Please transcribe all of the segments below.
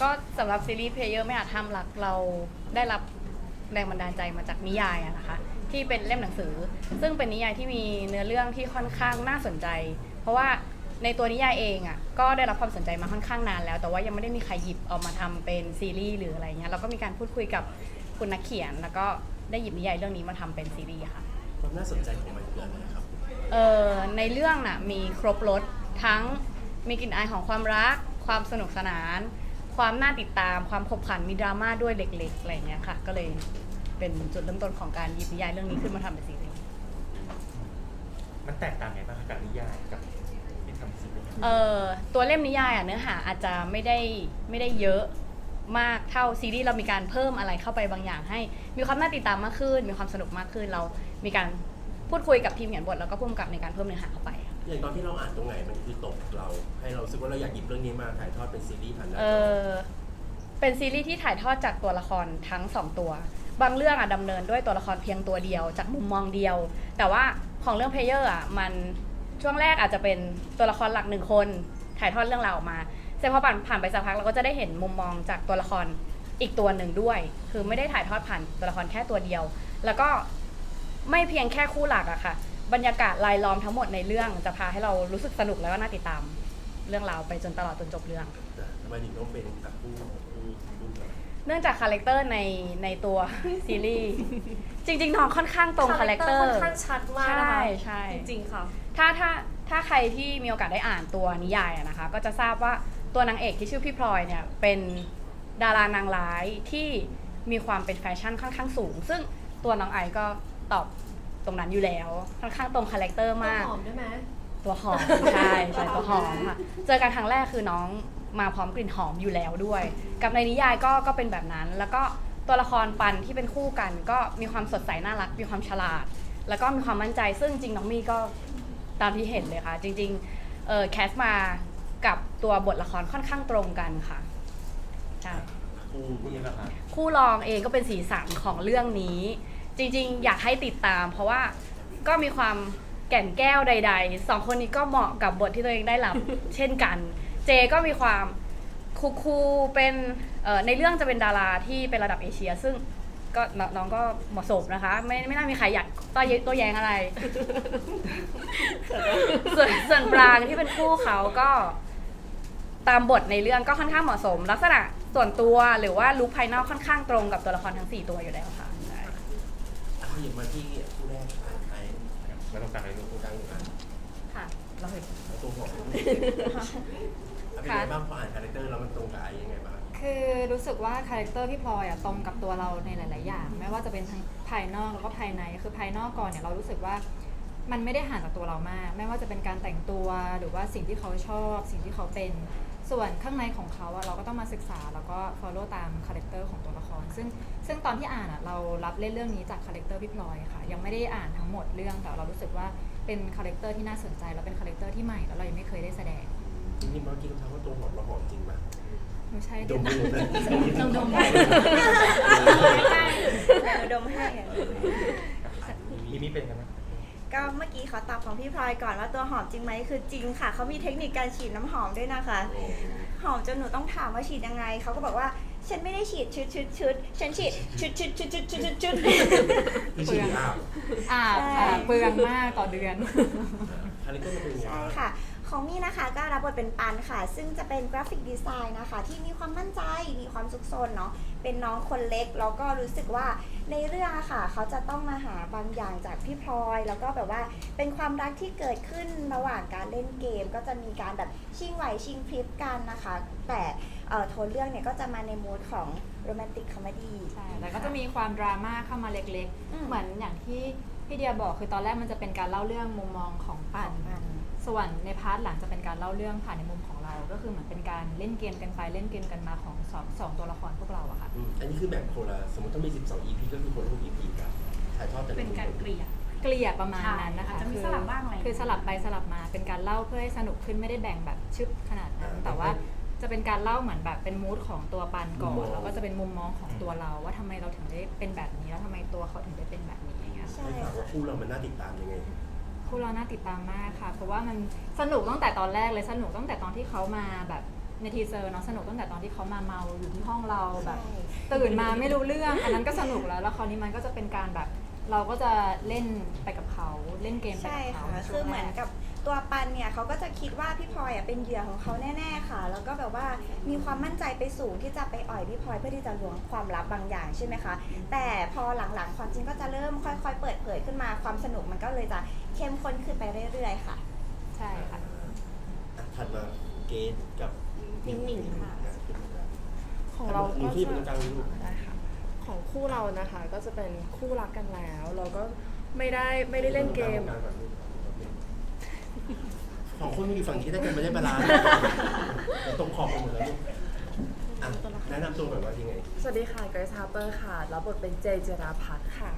ก็สำหรับซีรีส์เพลเยอร์ไม่อาจทำหลักเราได้รับแรงบันดาลใจมาจากนิยายอะนะคะ ที่เป็นเล่มหนังสือ ซึ่งเป็นนิยายที่มีเนื้อเรื่องที่ค่อนข้างน่าสนใจ เพราะว่าในตัวนิยายเองอะก็ได้รับความสนใจมาค่อนข้างนานแล้ว แต่ว่ายังไม่ได้มีใครหยิบเอามาทำเป็นซีรีส์หรืออะไรเงี้ยเราก็มีการพูดคุยกับคุณนักเขียน แล้วก็ได้หยิบนิยายเรื่องนี้มาทำเป็นซีรีส์ค่ะ ความน่าสนใจของมันคืออะไรครับ เอ่อในเรื่องน่ะมีครบรถทั้งมีกลิ่นอายของความรัก ความสนุกสนาน ความน่าติดตามความขบขันมีดราม่าด้วยเล็กๆอะไรอย่างเงี้ยค่ะ ก็เลยเป็นจุดเริ่มต้นของการหยิบนิยายเรื่องนี้ขึ้นมาทำเป็นซีรีส์มันแตกต่างไงบ้างคะกับนิยายกับที่ทำซีรีส์เอ่อตัวเล่มนิยายอะเนื้อหาอาจจะไม่ได้ไม่ได้เยอะมากเท่าซีรีส์เรามีการเพิ่มอะไรเข้าไปบางอย่างให้ มีความน่าติดตามมากขึ้น มีความสนุกมากขึ้นเรามีการพูดคุยกับทีมเขียนบทแล้วก็พุ่มกับในการเพิ่มเนื้อหาเข้าไปค่ะ อย่างตอนที่เราอ่านตรงไหนมันคือตกเรา ให้เรารู้สึกว่าเราอยากหยิบเรื่องนี้มาถ่ายทอดเป็นซีรีส์ผ่านหน้าเอจออเป็นซีรีส์ที่ถ่ายทอดจากตัวละครทั้งสองตัว บางเรื่องอะดำเนินด้วยตัวละครเพียงตัวเดียว จากมุมมองเดียว แต่ว่าของเรื่องเพลเยอร์อะมันช่วงแรกอาจจะเป็นตัวละครหลักหนึ่งคน ถ่ายทอดเรื่องราวออกมาแต่พอผ่านผ่านไปสักพักเราก็จะได้เห็นมุมมองจากตัวละครอีกตัวหนึ่งด้วย คือไม่ได้ถ่ายทอดผ่านตัวละครแค่ตัวเดียว แล้วก็ไม่เพียงแค่คู่หลักอะค่ะ บรรยากาศรายล้อมทั้งหมดในเรื่องจะพาให้เรารู้สึกสนุกแล้วก็น่าติดตาม เรื่องราวไปจนตลอดจนจบเรื่อง ทำไมถึงต้องเป็นกับผู้ผู้ผู้กับเนื่องจากคาแรคเตอร์ในในตัว ซีรีส์จริงๆน้องค่อนข้างตรงคาแรคเตอร์ค่อนข้างชัดมากนะใช่ใช่ จริงๆค่ะ ถ้าถ้าถ้าใครที่มีโอกาสได้อ่านตัวนิยายอะนะคะ ก็จะทราบว่าตัวนางเอกที่ชื่อพี่พลอยเนี่ยเป็นดารานางร้ายที่มีความเป็นแฟชั่นค่อนข้างสูง ซึ่งตัวน้องไอก็ตอบ ตรงนั้นอยู่แล้วค่อนข้างตรงคาแรคเตอร์มาก หอมด้วยไหม ตัวหอม ใช่ใช่ตัวหอมค่ะ เจอกันครั้งแรกคือน้องมาพร้อมกลิ่นหอมอยู่แล้วด้วย กับในนิยายก็ก็เป็นแบบนั้น แล้วก็ตัวละครปันที่เป็นคู่กัน ก็มีความสดใสน่ารัก มีความฉลาด แล้วก็มีความมั่นใจ ซึ่งจริงน้องมี่ก็ตามที่เห็นเลยค่ะ จริงๆเออแคสมากับตัวบทละครค่อนข้างตรงกันค่ะใช่ผู้คุณนี่นะคะคู่รองเองก็เป็นสีสันของเรื่องนี้ จริงๆ อยากให้ติดตาม เพราะว่าก็มีความแก่นแก้วใดๆสองคนนี้ก็เหมาะกับบทที่ตัวเองได้รับ เช่นกัน เจก็มีความคูลๆเป็นเอ่อในเรื่องจะเป็นดาราที่เป็นระดับเอเชีย ซึ่งก็นน้องก็เหมาะสมนะคะ ไม่ไม่น่ามีใครอยากตัวเยตัวแยงอะไร ส่วนส่วนปรางที่เป็นคู่เขาก็ตามบทในเรื่องก็ค่อนข้างเหมาะสม ลักษณะส่วนตัวหรือว่าลุคภายนอกค่อนข้างตรงกับตัวละครทั้ง 4 ตัวอยู่แล้วค่ะใช่อะ ขยับมาที่ผู้แรกอ่านไอ้ไม่ต้องการอะไรตลูรงกกลางอ่านค่ะ เราเห็นแล้วตัวหอมเป็นไงบ้างพออ่านคาแรคเตอร์แล้วมันตรงกับไอ้ยังไงบ้างคือรู้สึกว่าคาแรคเตอร์พี่พลอยอะตรงกับตัวเราในหลาย ๆ อย่าง ไม่ว่าจะเป็นทั้งภายนอกแล้วก็ภายใน คือภายนอกก่อนเนี่ยเรารู้สึกว่า มันไม่ได้ห่างจากตัวเรามาก ไม่ว่าจะเป็นการแต่งตัวหรือว่าสิ่งที่เขาชอบ สิ่งที่เขาเป็น ส่วนข้างในของเขาอะเราก็ต้องมาศึกษาแล้วก็ follow ตามคาแรคเตอร์ของตัวละคร ซึ่งซึ่งตอนที่อ่านอะเรารับเล่นเรื่องนี้จากคาแรคเตอร์พี่พลอยค่ะ ยังไม่ได้อ่านทั้งหมดเรื่องแต่เรารู้สึกว่าเป็นคาแรคเตอร์ที่น่าสนใจแล้วเป็นคาแรคเตอร์ที่ใหม่แล้วเรายังไม่เคยได้แสดงจริงๆเมื่อกี้เขาถามว่าตัวหอมเราหอมจริงไหมหนูใช่ดมดูนะดมดมใกล้ๆดมให้อะมีมีเป็นกันไหม ก็เมื่อกี้เขาตอบของพี่พลอยก่อนว่าตัวหอมจริงไหมคือจริงค่ะเขามีเทคนิคการฉีดน้ำหอมด้วยนะคะ หอมจนหนูต้องถามว่าฉีดยังไงเขาก็บอกว่าฉันไม่ได้ฉีดชุดชุดชุดฉันฉีดชุดชุดชุดชุดชุดชุดชุด ที่ชื่ออ้าวอาบใช่ค่ะเปลืองมากต่อเดือนคาแรคเตอร์มันเป็นยังไงใช่บ้างค่ะ ของมี่นะคะก็รับบทเป็นปันค่ะ ซึ่งจะเป็นกราฟิกดีไซน์นะคะ ที่มีความมั่นใจ มีความซุกซนเนาะ เป็นน้องคนเล็ก แล้วก็รู้สึกว่า ในเรื่องอะค่ะ เขาจะต้องมาหาบางอย่างจากพี่พลอย แล้วก็แบบว่าเป็นความรักที่เกิดขึ้นระหว่างการเล่นเกม ก็จะมีการแบบชิงไหวชิงพริบกันนะคะ แต่เอ่อโทนเรื่องเนี่ยก็จะมาในมูดของโรแมนติกคอมเมดี้ใช่แต่ก็จะมีความดราม่าเข้ามาเล็กอืมๆเหมือนอย่างที่พี่เดียบอกคือตอนแรกมันจะเป็นการเล่าเรื่องมุมมองของปันมันส่วนในพาร์ทหลังจะเป็นการเล่าเรื่องผ่านในมุมของเรา ก็คือเหมือนเป็นการเล่นเกมกันไปเล่นเกมกันมาของสองสองตัวละครพวกเราอะค่ะ อืมอันนี้คือแบ่งคนละสมมติถ้ามี 12 EP ก็คือคนละ6 EP กันถ่ายทอดแต่ละเป็นการเกลี่ย เกลี่ยประมาณนั้นนะคะใช่อาจจะมีสลับบ้างอะไร คือสลับไปสลับมาเป็นการเล่าเพื่อให้สนุกขึ้นไม่ได้แบ่งแบบชึบขนาดนั้น แต่ว่าจะเป็นการเล่าเหมือนแบบเป็นมูดของตัวปันก่อนแล้วก็จะเป็นมุมมองของตัวเราว่าทำไมเราถึงได้เป็นแบบนี้แล้วทำไมตัวเขาถึงได้เป็นแบบนี้อย่างเงี้ยใช่ให้ถามว่าคู่เรามันน่าติดตามยังไง คู่เราน่าติดตามมากค่ะ เพราะว่ามันสนุกตั้งแต่ตอนแรกเลยสนุกตั้งแต่ตอนที่เขามาแบบในทีเซอร์เนาะสนุกตั้งแต่ตอนที่เขามาเมาอยู่ที่ห้องเราแบบใช่ตื่นมาไม่รู้เรื่อง อันนั้นก็สนุกแล้วแล้วคราวนี้มันก็จะเป็นการแบบ เราก็จะเล่นไปกับเขาเล่นเกมไปใช่กับเขาค่ะในช่คืวองเหมืแรอนกับตัวปันเนี่ยเขาก็จะคิดว่าพี่พลอยอะเป็นเหยื่อของเขาแน่ๆค่ะ แล้วก็แบบว่ามีความมั่นใจไปสูงที่จะไปอ่อยพี่พลอยเพื่อที่จะล้วงความลับบางอย่างใช่ไหมคะ แต่พอหลังๆความจริงก็จะเริ่มค่อย ๆ เปิดเผยขึ้นมาความสนุกมันก็เลยจะ เข้มข้นขึ้นไปเรื่อยๆค่ะ ใช่ค่ะอะถัดมาเกตกับหนิงๆค่ะะของเราหนูก็ที่จะเป็นกลางลูกได้ค่ะของคู่เรานะคะก็จะเป็นคู่รักกันแล้ว เราก็ไม่ได้ไม่ได้เล่นเกมสองคนมีอยู่ฝั่งที่ได้กันไม่ได้บาลานซ์ตรงขอบไปหมดแล้วลูกอะแนะนำตัวก่อนว่ายังไง สวัสดีค่ะเกรซฮาร์เปอร์ค่ะ รับบทเป็นเจเจราพัฒน์ค่ะ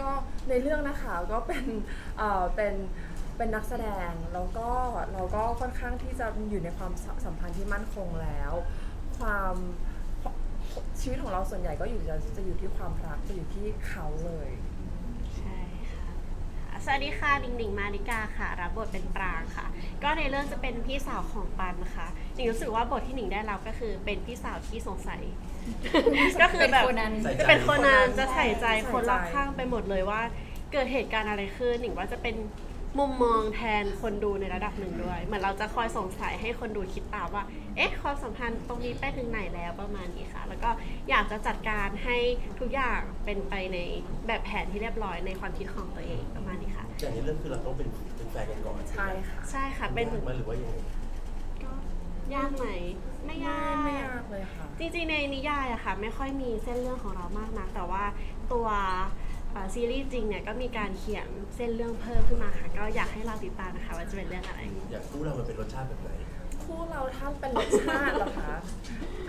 ก็ในเรื่องนะคะก็เป็นเอ่อเป็นเป็นนักแสดงแล้วก็เราก็ค่อนข้างที่จะอยู่ในความสัมพันธ์ที่มั่นคงแล้ว ความชีวิตของเราส่วนใหญ่ก็อยู่จะจะอยู่ที่ความรักจะอยู่ที่เขาเลยใช่ค่ะสวัสดีค่ะหนิงหนิงมาริกาค่ะ รับบทเป็นปรางค่ะ ก็ในเรื่องจะเป็นพี่สาวของปันนะคะหนิงรู้สึกว่าบทที่หนิงได้รับก็คือเป็นพี่สาวที่สงสัย ก็คือแบบเป็นคนนั้นใส่ใจจะเป็นคนนั้นจะใส่ใจใส่ใจคนรอบข้างไปหมดเลยว่า เกิดเหตุการณ์อะไรขึ้นหนิงว่าจะเป็นมุมมองแทนคนดูในระดับหนึ่งด้วย เหมือนเราจะคอยสงสัยให้คนดูคิดตามว่า เอ๊ะความสัมพันธ์ตรงนี้ไปถึงไหนแล้วประมาณนี้ค่ะ แล้วก็อยากจะจัดการให้ทุกอย่างเป็นไปในแบบแผนที่เรียบร้อยในความคิดของตัวเองประมาณนี้ค่ะ อย่างในเรื่องคือเราต้องเป็นเป็นแฟนกันก่อนใช่ค่ะ ใช่ค่ะเป็น ยากไหมหรือว่ายังไงก็ ยากไหม ไม่ยากไม่ยากเลยค่ะ จริงๆในนิยายอะค่ะ ไม่ค่อยมีเส้นเรื่องของเรามากนักแต่ว่าตัวเอ่อซีรีส์จริงเนี่ยก็มีการเขียนเส้นเรื่องเพิ่มขึ้นมาค่ะ ก็อยากให้เราติดตามนะคะ ว่าจะเป็นเรื่องอะไร อยากคู่เรามันเป็นรสชาติแบบไหนคู่เราถ้าเป็นรสชาติเหรอคะ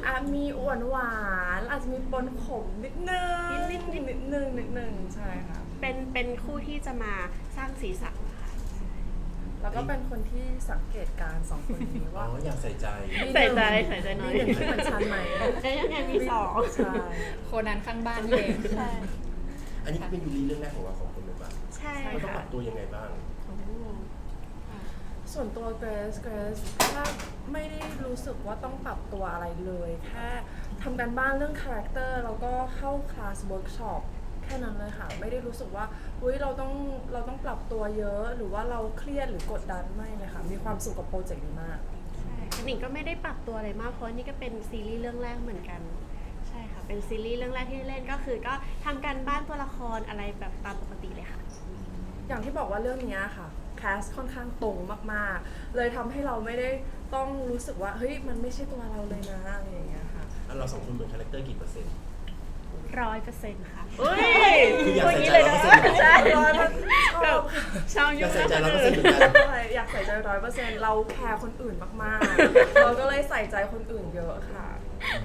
อะมีหวานหวานๆอาจจะมีปนขมนิดนึงนิดๆนิดนึงนิดนึงใช่ค่ะเป็นเป็นคู่ที่จะมาสร้างสีสันค่ะ แล้วก็เป็นคนที่สังเกตการณ์สองคนนี้อ๋อว่าอยากใส่ใจมีใส่ใจหนึ่งใส่ใจหน่อย มีหนึ่งที่เหมือนฉันไหมเอ้ยยังไงมีสอง ใช่โคนนั้นข้างบ้านนี่เอง ใช่อันนี้เป็นยูรีเรื่องแรกของเราสองคนเลยป่ะใช่เราต้องปค่ะ รับตัวยังไงบ้าง ส่วนตัวเกรซเกรซถ้าไม่ได้รู้สึกว่าต้องปรับตัวอะไรเลย แค่ทำกันบ้านเรื่องคาแรคเตอร์แล้วก็เข้าคลาสเวิร์กช็อป แค่นั้นเลยค่ะ ไม่ได้รู้สึกว่าอุ้ยเราต้องเราต้องปรับตัวเยอะ หรือว่าเราเครียดหรือกดดันไม่เลยค่ะ มีความสุขกับโปรเจกต์นี้มาก ใช่ค่ะหนิงก็ไม่ได้ปรับตัวอะไรมากเพราะนี่ก็เป็นซีรีส์เรื่องแรกเหมือนกัน ใช่ค่ะ เป็นซีรีส์เรื่องแรกที่เล่นก็คือก็ทำการบ้านตัวละครอะไรแบบตามปกติเลยค่ะ อย่างที่บอกว่าเรื่องเนี้ยค่ะแคสค่อนข้างตรงมากๆ เลยทำให้เราไม่ได้ต้องรู้สึกว่าเฮ้ยมันไม่ใช่ตัวเราเลยนะอะไรอย่างเงี้ยค่ะอันเราสองคนเหมือนคาแรคเตอร์กี่เปอร์เซ็นต์ ร้อยเปอร์เซ็นต์ค่ะคืออยากพูดใส่งี้ใจเลยร้อยนะเปอร์เซ็นต์ ใช่ร้อยมันชอบชาวอยุยากคใส่ใจนั้นร้อยเปอร์เซ็นต์เหมือนกันใช่อยากใส่ใจร้อยเปอร์เซ็นต์เราแคร์คนอื่นมากๆ เราก็เลยใส่ใจคนอื่นเยอะค่ะ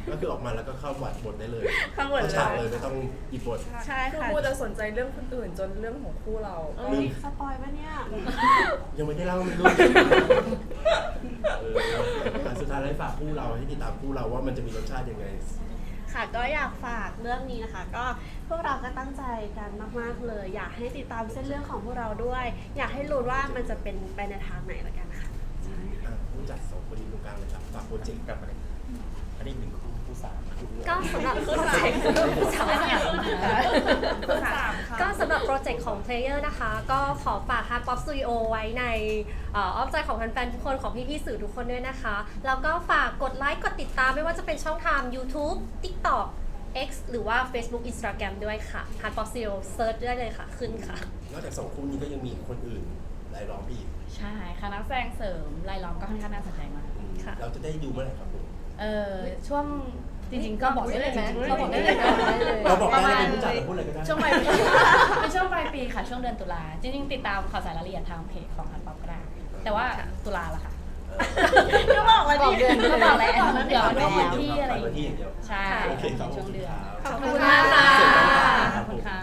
ก็คือออกมาแล้วก็เข้าวัดบทได้เลยทั้งหมดเข้าเลฉากยเลยไม่ต้องหยิบบท ใช่คือค่ะพูดจะสนใจเรื่องคนอื่นจนเรื่องของคู่เรา เอ้ย สปอยล์ปะเนี่ย ยังไม่ได้เล่าไม่รู้เอออะสุดท้ายแล้วฝากคู่เราให้ติดตามคู่เราว่ามันจะมีรสชาติยังไง ค่ะก็อยากฝากเรื่องนี้นะคะ ก็พวกเราก็ตั้งใจกันมากๆเลย อยากให้ติดตามเส้นเรื่องของพวกเราด้วย อยากให้รู้ว่ามันจะเป็นไปในทางไหนละกันค่ะอะผู้จัดสองคนอยู่ตรงกลางเลยครับฝากโปรเจกต์กลับมาเลยอันนี้หนึ่งคู่คู่สามคู่ก็สำหรับโปรเจกต์ก็สำหรับโป รเจกต์ของ Player นะคะ ก็ขอฝาก Hard Pop Studio ไว้ในเอ่ออ้อมใจของแฟนๆทุกคนของพี่ๆสื่อทุกคนด้วยนะคะ แล้วก็ฝากกดไลค์กดติดตามไม่ว่าจะเป็นช่องทาง YouTube TikTok X หรือว่า Facebook Instagram ด้วยค่ะ Hard Pop Studio เซิร์ชได้เลยค่ะ ขึ้นค่ะ นอกจากสองคู่นี้ก็ยังมีคนอื่นรายล้อมอีกใช่ค่ะนักแสดงเสริมรายล้อมก็ค่อนข้างน่าสนใจมากค่ะ เราจะได้ดูเมื่อไหร่ครับผม เออช่วง จริงๆก็บอกได้เลยไหมเราบอกได้เลยไหมเราบอกได้เลยเป็จัดเรพูดอะไรก็ได้ ช่วงปลายปีเป็นช่วงปลายปีค่ะ ช่วงเดือนตุลาจริงๆ ติดตามข่าวสารรายละเอียดทางเพจของฮันป๊อปก็ได้แต่ว่าตุลาละค่ะก็บอกแล้วดิก็บอกแล้วเดี๋ยวดูวันที่อะไรอย่างเงี้ยใช่ช่วงเดือนขอบคุณมากค่ะขอบคุณค่ะ。